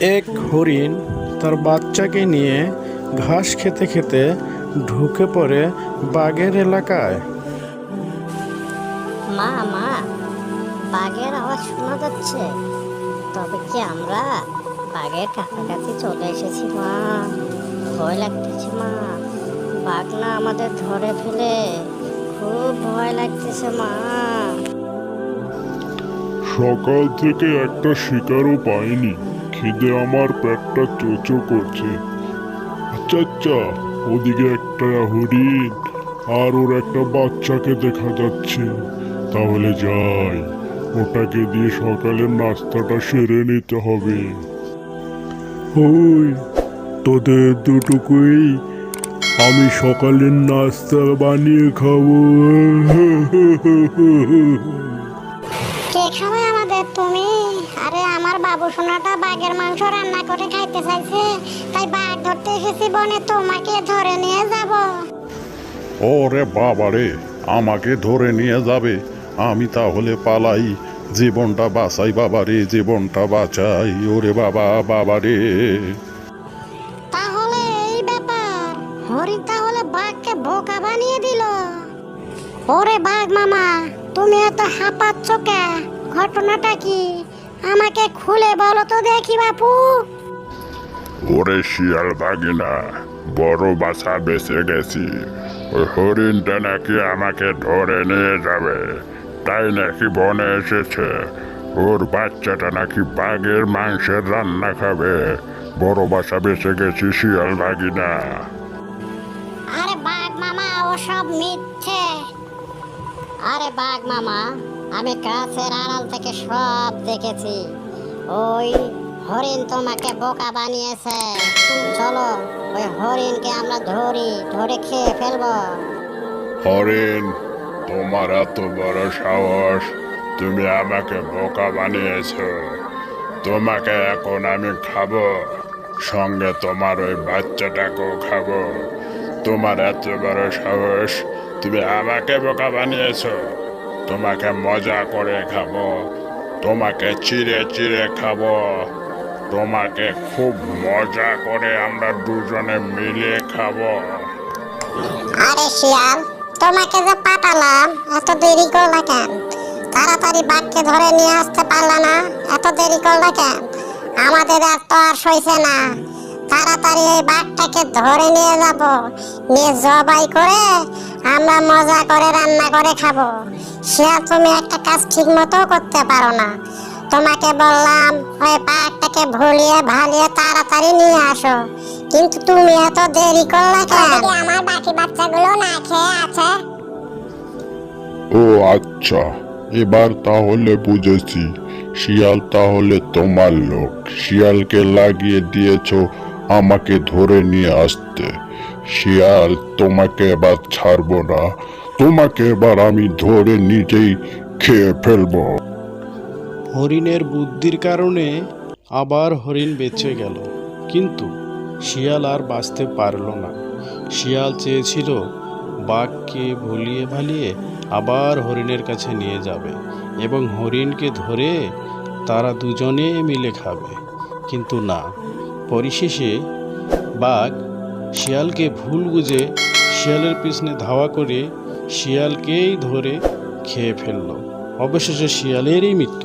এক হরিণ তার বাচ্চাকে নিয়ে ঘাস খেতে খেতে ঢুকে পড়ে বাঘের এলাকায়। মা মা বাঘের আওয়াজ শোনা যাচ্ছে। তবে কি আমরা বাঘের কাছাকাছি চলে এসেছি মা? ভয় লাগতেছে মা। বাঘ না আমাদের ধরে ফেলে। খুব ভয় লাগতেছে মা। সকাল থেকে একটা শিকারও পাইনি। খিদে আমার পেটটা চোচো করছে। আচ্ছা আচ্ছা ওদিকে একটা হরিণ আর ওর একটা বাচ্চাকে দেখা যাচ্ছে। তাহলে যাই, ওটাকে দিয়ে সকালের নাস্তাটা সেরে নিতে হবে। ওই, তোদের দুটুকুই আমি সকালের নাস্তা বানিয়ে খাব। কে খাবে আমাদের তুমি? আরে আমার বাবু সোনাটা বাঘের মাংস রান্না করে খাইতে চাইছে। তাই বাঘ ধরতে এসেছি বনে তোমাকে ধরে নিয়ে যাব। ওরে বাবা রে আমাকে ধরে নিয়ে যাবে? আমি তাহলে পালাই। জীবনটা বাঁচাই বাবা রে জীবনটা বাঁচাই। ওরে বাবা বাবা রে তাহলে এই ব্যাপার। হরিণ তাহলে বাঘকে বোকা বানিয়ে দিল। ওরে বাঘ মামা তুমি এত হাঁপাচ্ছ কে? ঘটনাটা কি? আমাকে খুলে বলো তো দেখি বাপু। ওরে শিয়াল ভাগিনা বড় বাসা বেঁচে গেছি। ওই হরিণটা নাকি আমাকে ধরে নিয়ে যাবে। তাই নাকি বনে এসেছে। ওর বাচ্চাটা নাকি বাঘের মাংসের রান্না খাবে। বড় বাসা বেঁচে গেছি শিয়াল ভাগিনা। আরে বাঘ মামা ওসব মিথ্যে। আরে বাঘ মামা, আমি গাছের আড়াল থেকে সব দেখেছি। ওই হরিণ তোমাকে বোকা বানিয়েছে। চলো, ওই হরিণকে আমরা ধরি, ধরে খেয়ে ফেলব। হরিণ, তোমার এত বড় সাহস, তুমি আমাকে বোকা বানিয়েছ। তোমাকে এখন আমি খাব, সঙ্গে তোমার ওই বাচ্চাটাকেও খাব। তোমার এত বড় সাহস তুমি আমাকে বোকা বানিয়েছ। তোমাকে মজা করে খাব। তোমাকে চিড়ে চিড়ে খাব। তোমাকে খুব মজা করে আমরা দুজনে মিলে খাব। আরে শিয়াল, তোমাকে যে পাঠালাম, এত দেরি করলা কেন? তাড়াতাড়ি বাঘকে ধরে নিয়ে আসতে পারলা না, এত দেরি করলা কেন? আমাদের আর তো আর সইছে না। তাড়াতাড়ি এই বাঘটাকে ধরে নিয়ে যাব। নিয়ে জবাই করে আমরা মজা করে রান্না করে খাব। শিয়াল তুমি একটা কাজ ঠিক মতো করতে পারো না। তোমাকে বললাম ওই বাঘটাকে ভুলিয়ে ভালিয়ে তাড়াতাড়ি নিয়ে আসো। কিন্তু তুমি এত দেরি করলা কেন? আমার বাকি বাচ্চাগুলো না খেয়ে আছে। ও আচ্ছা। এবার তাহলে বুঝেছি। শিয়াল তাহলে তোমার লোক। শিয়ালকে লাগিয়ে দিয়েছ আমাকে ধরে নিয়ে আসতে। শিয়াল তোমাকে এবার ছাড়বো না। তোমাকে এবার আমি ধরে নিজেই খেয়ে ফেলব। হরিণের বুদ্ধির কারণে আবার হরিণ বেঁচে গেল। কিন্তু শিয়াল আর বাঁচতে পারল না। শিয়াল চেয়েছিল বাঘকে ভুলিয়ে ভালিয়ে আবার হরিণের কাছে নিয়ে যাবে এবং হরিণকে ধরে তারা দুজনে মিলে খাবে। কিন্তু না, পরিশেষে বাঘ শিয়ালকে ভুল বুঝে শিয়ালের পিছনে ধাওয়া করে শিয়ালকেই ধরে খেয়ে ফেলল। অবশেষে শিয়ালেরই মৃত্যু।